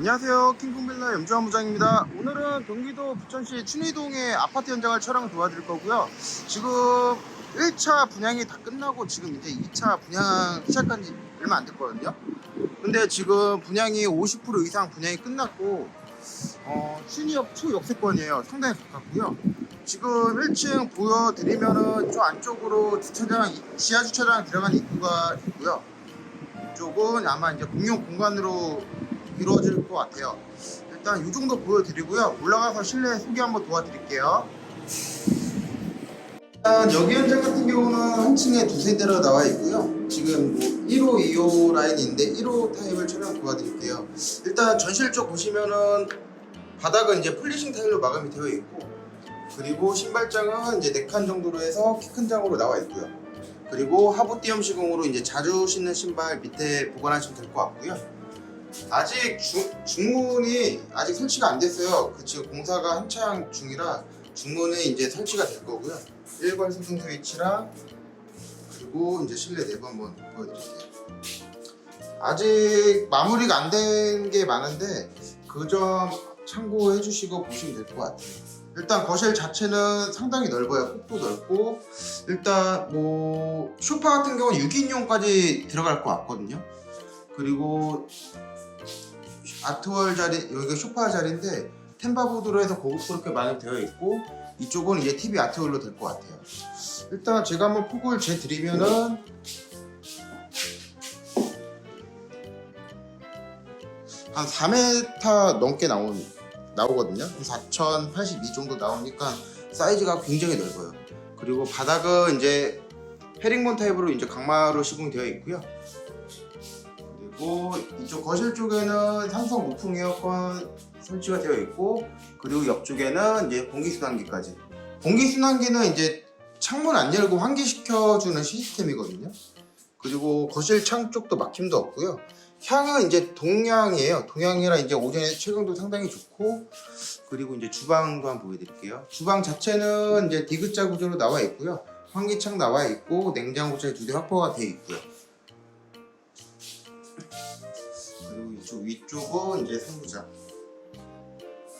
안녕하세요. 킹콩빌라 염주환 부장입니다. 오늘은 경기도 부천시 춘희동의 아파트 현장을 촬영 도와드릴 거고요. 지금 1차 분양이 다 끝나고 지금 이제 2차 분양 시작한 지 얼마 안 됐거든요. 근데 지금 분양이 50% 이상 분양이 끝났고 어, 춘희역 초역세권이에요. 상당히 가깝고요. 지금 1층 보여드리면은 저 안쪽으로 주차장 지하 주차장 들어가는 입구가 있고요. 이쪽은 아마 이제 공용 공간으로 이루어질 것 같아요. 일단 이 정도 보여드리고요. 올라가서 실내 소개 한번 도와드릴게요. 일단 여기 현장 같은 경우는 한 층에 두세 대로 나와 있고요. 지금 뭐 1호, 2호 라인인데 1호 타입을 촬영 도와드릴게요. 일단 전실 쪽 보시면은 바닥은 이제 플리싱 타일로 마감이 되어 있고 그리고 신발장은 이제 4칸 정도로 해서 키 큰 장으로 나와 있고요. 그리고 하부 띄엄 시공으로 이제 자주 신는 신발 밑에 보관하시면 될 것 같고요. 아직 중, 중문이 아직 설치가 안 됐어요. 그 지금 공사가 한창 중이라 중문은 이제 설치가 될 거고요. 1번 승승 스위치랑 그리고 이제 실내 내부 한번 보여드릴게요. 아직 마무리가 안 된 게 많은데 그 점 참고해 주시고 보시면 될 것 같아요. 일단 거실 자체는 상당히 넓어요. 폭도 넓고 일단 뭐 소파 같은 경우는 6인용까지 들어갈 것 같거든요. 그리고 아트월 자리 여기가 소파 자리인데 템바보드로 해서 고급스럽게 많이 되어 있고 이쪽은 이제 TV 아트월로 될 것 같아요. 일단 제가 한번 폭을 재드리면은 한 4m 넘게 나온 나오거든요. 4,082 정도 나오니까 사이즈가 굉장히 넓어요. 그리고 바닥은 이제 헤링본 타입으로 이제 강마로 시공되어 있고요. 그리고 이쪽 거실 쪽에는 삼성 무풍 에어컨 설치가 되어 있고 그리고 옆쪽에는 이제 공기순환기까지. 공기순환기는 이제 창문 안 열고 환기시켜주는 시스템이거든요. 그리고 거실 창 쪽도 막힘도 없고요. 향은 이제 동향이에요. 동향이라 이제 오전에 채광도 상당히 좋고 그리고 이제 주방도 한번 보여드릴게요. 주방 자체는 이제 디귿자 구조로 나와 있고요. 환기창 나와 있고 냉장고까지 두대 확보가 되어 있고요. 그리고 위쪽은 이제 상부장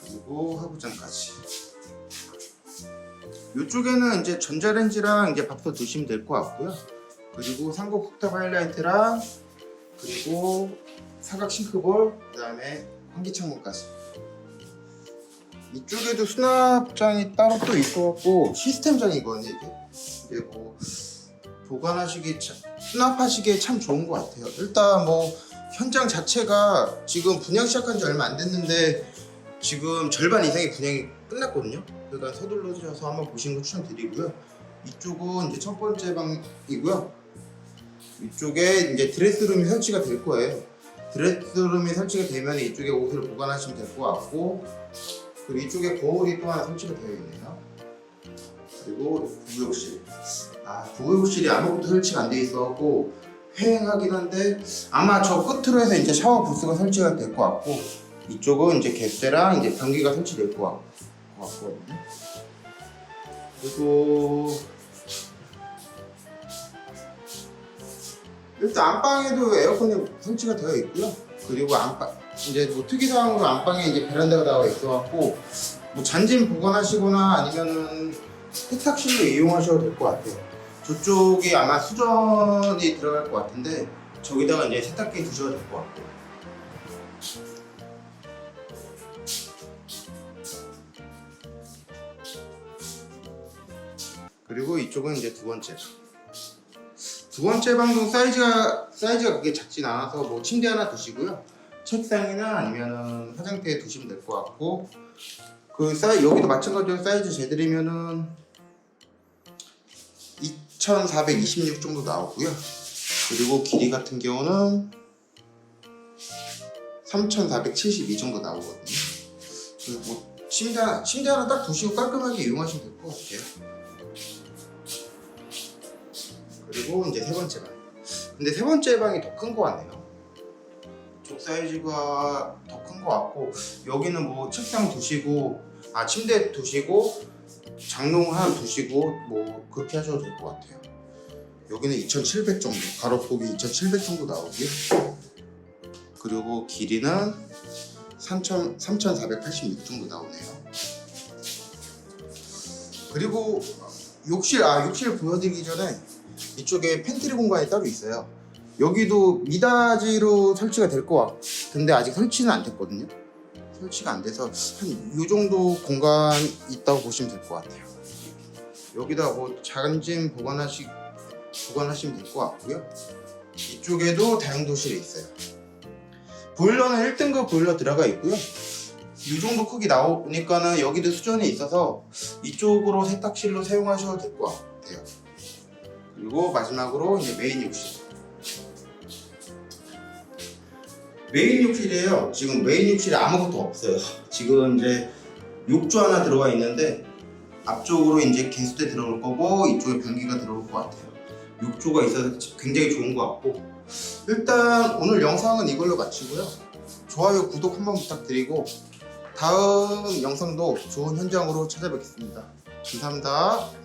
그리고 하부장까지. 이쪽에는 이제 전자레인지랑 이제 밥솥 두시면 될 것 같고요. 그리고 상고 쿡탑 하이라이트랑 그리고 사각 싱크볼 그 다음에 환기창문까지. 이쪽에도 수납장이 따로 또 있어갖고 시스템장이거든요 이게. 이게 뭐 보관하시기 참, 수납하시기에 참 좋은 것 같아요. 일단 뭐 현장 자체가 지금 분양 시작한 지 얼마 안 됐는데 지금 절반 이상의 분양이 끝났거든요. 그러니까 서둘러주셔서 한번 보시는 거 추천드리고요. 이쪽은 이제 첫 번째 방이고요. 이쪽에 이제 드레스룸이 설치가 될 거예요. 드레스룸이 설치가 되면 이쪽에 옷을 보관하시면 될 것 같고 그리고 이쪽에 거울이 또 하나 설치가 되어 있네요. 그리고 부부욕실. 아 부부욕실이 아무것도 설치가 안 돼 있어갖고 휑하긴 한데 아마 저 끝으로 해서 이제 샤워 부스가 설치가 될 것 같고 이쪽은 이제 갯대랑 이제 변기가 설치될 것 같- 것 같거든요. 그리고 일단 안방에도 에어컨이 설치가 되어 있고요. 그리고 안방 이제 뭐 특이 사항으로 안방에 이제 베란다가 나와 있어갖고 뭐 잔짐 보관하시거나 아니면은 세탁실로 이용하셔도 될 것 같아요. 저쪽이 아마 수전이 들어갈 것 같은데 저기다가 이제 세탁기 두셔도 될 것 같고. 그리고 이쪽은 이제 두 번째 방. 두 번째 방도 사이즈가 사이즈가 그게 작진 않아서 뭐 침대 하나 두시고요. 책상이나 아니면은 화장대에 두시면 될 것 같고 그 사이 여기도 마찬가지로 사이즈 재드리면은 2,426 정도 나오고요. 그리고 길이 같은 경우는 3,472 정도 나오거든요. 뭐 침대 침대 하나 딱 두시고 깔끔하게 이용하시면 될 것 같아요. 그리고 이제 세 번째 방. 근데 세 번째 방이 더 큰 것 같네요. 쪽 사이즈가 더 큰 것 같고 여기는 뭐 책상 두시고 아 침대 두시고 장롱 하나 두시고 뭐 그렇게 하셔도 될 것 같아요. 여기는 2,700 정도 가로폭이 2,700 정도 나오고요. 그리고 길이는 3,000, 3,486 정도 나오네요. 그리고 욕실 아 욕실 보여드리기 전에 이쪽에 팬트리 공간이 따로 있어요. 여기도 미닫이로 설치가 될 것 같은데 아직 설치는 안 됐거든요. 설치가 안 돼서 한 이 정도 공간 있다고 보시면 될 것 같아요. 여기다 뭐 잔짐 보관하시 보관하시면 될 것 같고요. 이쪽에도 다용도실이 있어요. 보일러는 1등급 보일러 들어가 있고요. 이 정도 크기 나오니까는 여기도 수전이 있어서 이쪽으로 세탁실로 사용하셔도 될 것 같아요. 그리고 마지막으로 이제 메인 욕실. 메인 욕실이에요. 지금 메인 욕실에 아무것도 없어요. 지금 이제 욕조 하나 들어가 있는데 앞쪽으로 이제 개수대 들어올 거고 이쪽에 변기가 들어올 것 같아요. 욕조가 있어서 굉장히 좋은 것 같고 일단 오늘 영상은 이걸로 마치고요. 좋아요, 구독 한번 부탁드리고 다음 영상도 좋은 현장으로 찾아뵙겠습니다. 감사합니다.